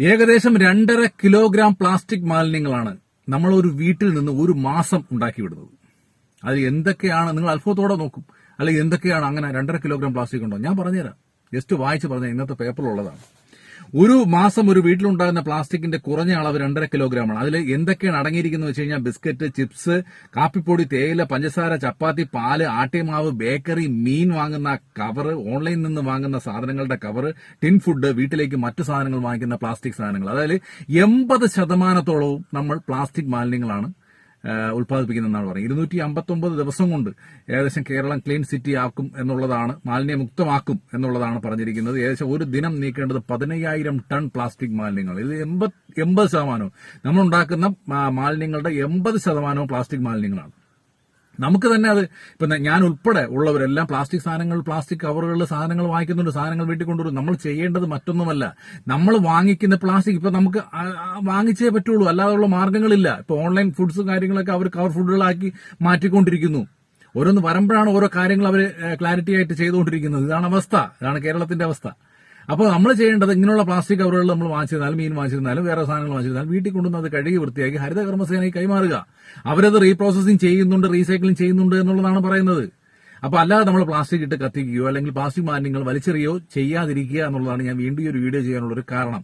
ഏകദേശം രണ്ടര kilogram plastic മാലിന്യങ്ങളാണ് നമ്മൾ ഒരു വീട്ടിൽ നിന്ന് ഒരു മാസം ഉണ്ടാക്കി വിടുന്നത് അതിൽ എന്തൊക്കെയാണ് നിങ്ങൾ അത്ഭുതത്തോടെ നോക്കും. അല്ലെങ്കിൽ എന്തൊക്കെയാണ് അങ്ങനെ രണ്ടര കിലോഗ്രാം പ്ലാസ്റ്റിക് ഉണ്ടോ? ഞാൻ പറഞ്ഞുതരാം. ജസ്റ്റ് വായിച്ച് പറഞ്ഞ ഇന്നത്തെ പേപ്പറിലുള്ളതാണ്. ഒരു മാസം ഒരു വീട്ടിലുണ്ടാകുന്ന പ്ലാസ്റ്റിക്കിന്റെ കുറഞ്ഞ അളവ് രണ്ടര കിലോഗ്രാമാണ്. അതിൽ എന്തൊക്കെയാണ് അടങ്ങിയിരിക്കുന്നത് വെച്ച് കഴിഞ്ഞാൽ ബിസ്ക്കറ്റ് ചിപ്സ് കാപ്പിപ്പൊടി തേയില പഞ്ചസാര ചപ്പാത്തി പാൽ ആട്ടിമാവ് ബേക്കറി മീൻ വാങ്ങുന്ന കവറ് ഓൺലൈനിൽ നിന്ന് വാങ്ങുന്ന സാധനങ്ങളുടെ കവറ് ടിൻ ഫുഡ് വീട്ടിലേക്ക് മറ്റു സാധനങ്ങൾ വാങ്ങിക്കുന്ന പ്ലാസ്റ്റിക് സാധനങ്ങൾ. അതായത് എൺപത് ശതമാനത്തോളവും നമ്മൾ പ്ലാസ്റ്റിക് മാലിന്യങ്ങളാണ് ഉൽപ്പാദിപ്പിക്കുന്നതെന്നാണ് പറയുന്നത്. ഇരുന്നൂറ്റി അമ്പത്തൊമ്പത് ദിവസം കൊണ്ട് ഏകദേശം കേരളം ക്ലീൻ സിറ്റി ആക്കും എന്നുള്ളതാണ് മാലിന്യമുക്തമാക്കും എന്നുള്ളതാണ് പറഞ്ഞിരിക്കുന്നത്. ഏകദേശം ഒരു ദിനം നീക്കേണ്ടത് പതിനയ്യായിരം ടൺ പ്ലാസ്റ്റിക് മാലിന്യങ്ങൾ. ഇത് എൺപത് എൺപത് ശതമാനവും. നമ്മളുണ്ടാക്കുന്ന മാലിന്യങ്ങളുടെ എൺപത് ശതമാനവും പ്ലാസ്റ്റിക് മാലിന്യങ്ങളാണ്. നമുക്ക് തന്നെ അത് ഇപ്പൊ ഞാൻ ഉൾപ്പെടെ ഉള്ളവരെല്ലാം പ്ലാസ്റ്റിക് സാധനങ്ങൾ പ്ലാസ്റ്റിക് കവറുകളിൽ സാധനങ്ങൾ വാങ്ങിക്കുന്നുണ്ട് സാധനങ്ങൾ വീട്ടിൽ കൊണ്ടുവരും. നമ്മൾ ചെയ്യേണ്ടത് മറ്റൊന്നുമല്ല. നമ്മൾ വാങ്ങിക്കുന്ന പ്ലാസ്റ്റിക് ഇപ്പൊ നമുക്ക് വാങ്ങിച്ചേ പറ്റുള്ളൂ. അല്ലാതെയുള്ള മാർഗങ്ങളില്ല. ഇപ്പൊ ഓൺലൈൻ ഫുഡ്സ് കാര്യങ്ങളൊക്കെ അവർ കവർ ഫുഡുകളാക്കി മാറ്റിക്കൊണ്ടിരിക്കുന്നു. ഓരോന്ന് വരുമ്പോഴാണ് ഓരോ കാര്യങ്ങൾ അവർ ക്ലാരിറ്റി ആയിട്ട് ചെയ്തുകൊണ്ടിരിക്കുന്നത്. ഇതാണ് അവസ്ഥ. ഇതാണ് കേരളത്തിന്റെ അവസ്ഥ. അപ്പോൾ നമ്മൾ ചെയ്യേണ്ടത് ഇങ്ങനെയുള്ള പ്ലാസ്റ്റിക് കവറുകൾ നമ്മൾ വാങ്ങിച്ചിരുന്നാലും മീൻ വാങ്ങിച്ചിരുന്നാലും വേറെ സാധനങ്ങൾ വാങ്ങിച്ചിരുന്നാലും വീട്ടിൽ കൊണ്ടുവന്ന് അത് കഴുകി വൃത്തിയാക്കി ഹരിത കർമ്മസേനയ്ക്ക് കൈമാറുക. അവരത് റീപ്രോസസിങ് ചെയ്യുന്നുണ്ട് റീസൈക്ലിംഗ് ചെയ്യുന്നുണ്ട് എന്നുള്ളതാണ് പറയുന്നത്. അപ്പൊ അല്ലാതെ നമ്മൾ പ്ലാസ്റ്റിക് ഇട്ട് കത്തിക്കുകയോ അല്ലെങ്കിൽ പ്ലാസ്റ്റിക് മാലിന്യങ്ങൾ വലിച്ചെറിയോ ചെയ്യാതിരിക്കുക എന്നുള്ളതാണ് ഞാൻ വീണ്ടും ഈ ഒരു വീഡിയോ ചെയ്യാനുള്ള ഒരു കാരണം.